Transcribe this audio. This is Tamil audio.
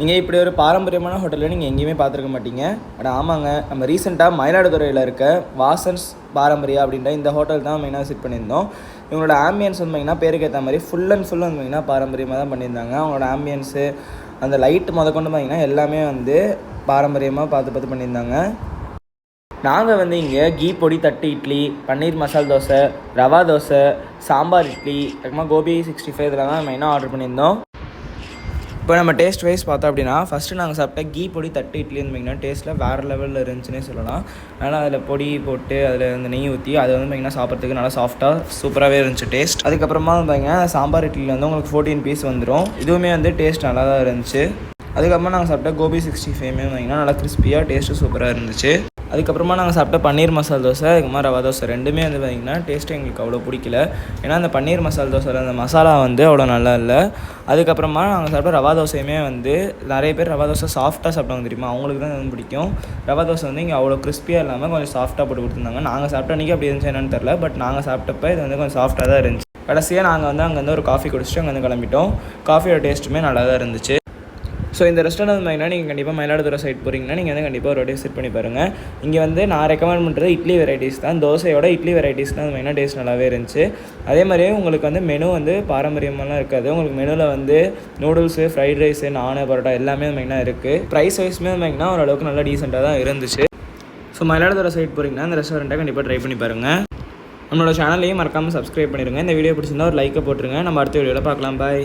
நீங்கள் இப்படி ஒரு பாரம்பரியமான ஹோட்டலில் நீங்கள் எங்கேயுமே பார்த்துருக்க மாட்டீங்க. பட் ஆமாங்க நம்ம ரீசெண்டாக மயிலாடுதுறையில் இருக்க வாசன்ஸ் பாரம்பரியா அப்படின்ற இந்த ஹோட்டல் தான் மெயினாக விசிட் பண்ணியிருந்தோம். இவங்களோட ஆம்பியன்ஸ் வந்து பார்த்திங்கன்னா பேருக்கு ஏற்ற மாதிரி ஃபுல் அண்ட் ஃபுல் வந்து பார்த்திங்கன்னா பாரம்பரியமாக தான் பண்ணியிருந்தாங்க. அவங்களோட ஆம்பியன்ஸு அந்த லைட்டு முத கொண்டு பார்த்திங்கன்னா எல்லாமே வந்து பாரம்பரியமாக பார்த்து பார்த்து பண்ணியிருந்தாங்க. நாங்கள் வந்து இங்கே கீ பொடி தட்டு இட்லி பன்னீர் மசால் தோசை ரவா தோசை சாம்பார் இட்லி அதுக்கப்புறமா கோபி சிக்ஸ்டி ஃபைவ் இதெல்லாம் தான் மெயினாக ஆர்டர் பண்ணியிருந்தோம். இப்போ நம்ம டேஸ்ட் வைஸ் பார்த்தோம் அப்படின்னா ஃபஸ்ட்டு நாங்கள் சாப்பிட்ட கீ பொடி தட்டு இட்லி வந்து பார்த்திங்கன்னா டேஸ்ட்டில் வேறு லெவலில் இருந்துச்சுன்னே சொல்லலாம். அதனால் அதில் பொடி போட்டு அதில் அந்த நெய் ஊற்றி அதை வந்து பார்த்திங்கன்னா சாப்பிட்றதுக்கு நல்லா சாஃப்ட்டாக சூப்பராகவே இருந்துச்சு டேஸ்ட் அதுக்கப்புறமா பார்த்தீங்கன்னா பார்த்திங்கன்னா சாம்பார் இட்லியில் வந்து உங்களுக்கு ஃபோர்டீன் பீஸ் வந்துடும் இதுவுமே வந்து டேஸ்ட் நல்லா தான் இருந்துச்சு. அதுக்கப்புறமா நாங்கள் சாப்பிட்ட கோபி சிக்ஸ்டி ஃபைவ்மே பார்த்திங்கன்னா நல்லா கிறிஸ்பியாக டேஸ்ட்டு சூப்பராக இருந்துச்சு. அதுக்கப்புறமா நாங்கள் சாப்பிட்ட பன்னீர் மசால் தோசை அதுக்கப்புறமா ரவா தோசை ரெண்டுமே வந்து பார்த்திங்கன்னா டேஸ்ட்டு எங்களுக்கு அவ்வளோ பிடிக்கல. ஏன்னா அந்த பன்னீர் மசால் தோசையில் அந்த மசாலா வந்து அவ்வளோ நல்லா இல்லை. அதுக்கப்புறமா நாங்கள் சாப்பிட்ட ரவா தோசையுமே வந்து நிறைய பேர் ரவா தோசை சாஃப்ட்டாக சாப்பிட்டாங்க தெரியுமா? அவங்களுக்கு தான் வந்து பிடிக்கும். ரவா தோசை வந்து இங்கே அவ்வளோ கிறிஸ்பியாக இல்லாமல் கொஞ்சம் சாஃப்ட்டாக போட்டு கொடுத்துருந்தாங்க. நாங்கள் சாப்பிட்ட அன்றைக்கி அப்படி இருந்துச்சு என்னன்னு தெரில பட் நாங்கள் சாப்பிட்டப்ப இது வந்து கொஞ்சம் சாஃப்ட்டாக தான் இருந்துச்சு. கடைசியாக நாங்கள் வந்து அங்கேருந்து ஒரு காஃபி குடிச்சிட்டு அங்கேருந்து கிளம்பிட்டோம். காஃபியோட டேஸ்ட்டுமே நல்லா தான் இருந்துச்சு. ஸோ இந்த ரெஸ்டாரண்ட் வந்து பார்த்தீங்கன்னா நீங்கள் கண்டிப்பாக மயிலாடுதுறை சைட் போகிறீங்கன்னா நீங்கள் வந்து கண்டிப்பாக ஒரு வாட்டி விசிட் பண்ணி பாருங்கள் இங்கே வந்து நான் ரெக்கமெண்ட் பண்ணுறது இட்லி வெரைட்டிஸ் தான். தோசையோட இட்லி வெரைட்டிஸ் தான் மெயினாக டேஸ்ட் நல்லாவே இருந்துச்சு. அதே மாதிரியே உங்களுக்கு வந்து மெனு வந்து பாரம்பரியமெல்லாம் இருக்காது. உங்களுக்கு மெனுவில் வந்து நூடுல்ஸு ஃப்ரைட் ரைஸு நானு பரோட்டா எல்லாமே மெயினாக இருக்குது ப்ரைஸ் வைஸ்மே மெயினாக ஓரளவுக்கு நல்லா டீசெண்டாக தான் இருந்துச்சு. ஸோ மயிலாடுதுறை சைட் போகிறீங்கன்னா அந்த ரெஸ்டாரண்ட்டை கண்டிப்பாக ட்ரை பண்ணி பாருங்கள் நம்மளோட சேனலையும் மறக்காமல் சப்ஸ்கிரைப் பண்ணிடுங்க. இந்த வீடியோ பிடிச்சிருந்தா ஒரு லைக்கை போட்டுருங்க. நம்ம அடுத்த வீடியோவில் பார்க்கலாம். பாய்